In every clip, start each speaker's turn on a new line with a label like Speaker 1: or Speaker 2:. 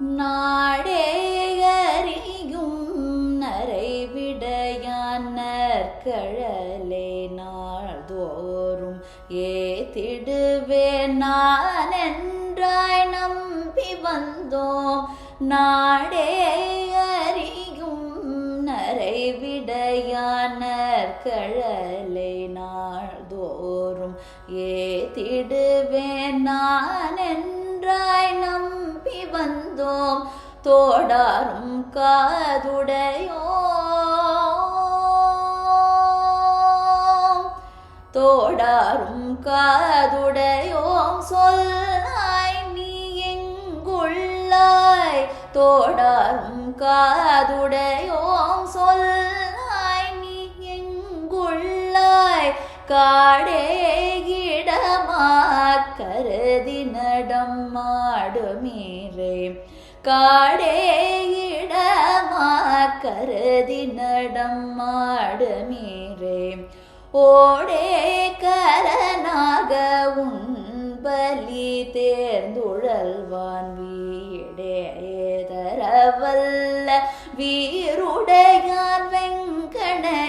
Speaker 1: நாடே அறியும் நரைவிடையான் நற்கழலே நாள்தோறும் ஏத்திடுவேன் நான் என்றாய் நம்பி வந்தோம். நாடே அறியும் நரைவிடையான் நற்கழலே நாள்தோறும் ஏத்திடுவேன் நான் என் தோடாரும் காதுடையோம். தோடாரும் காதுடையோம். சொல்லாய் நீ எங்குள்ளாய்? தோடாரும் காதுடையோம். சொல்லாய் நீ எங்குள்ளாய்? காடே இடமா கருதி நடம் மாடுமீரே காடே இடமா கருதி நடம் மாடுமீரே ஓடே கரனாக உன்பலி தேர்ந்துழல்வான் வீடே தரவல்ல வீருடையான் வெங்கணையால்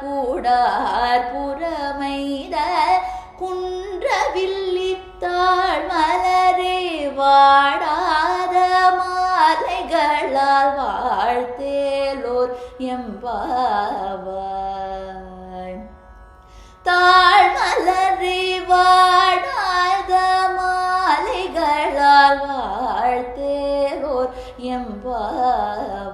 Speaker 1: கூடார் புறமைத மாலைகளால் வாழ்த்தேலோர் எம்பாவாய் தாழ்மலரே வாடாத மாலைகளால் வாழ்த்தேலோர் எம்பாவாய்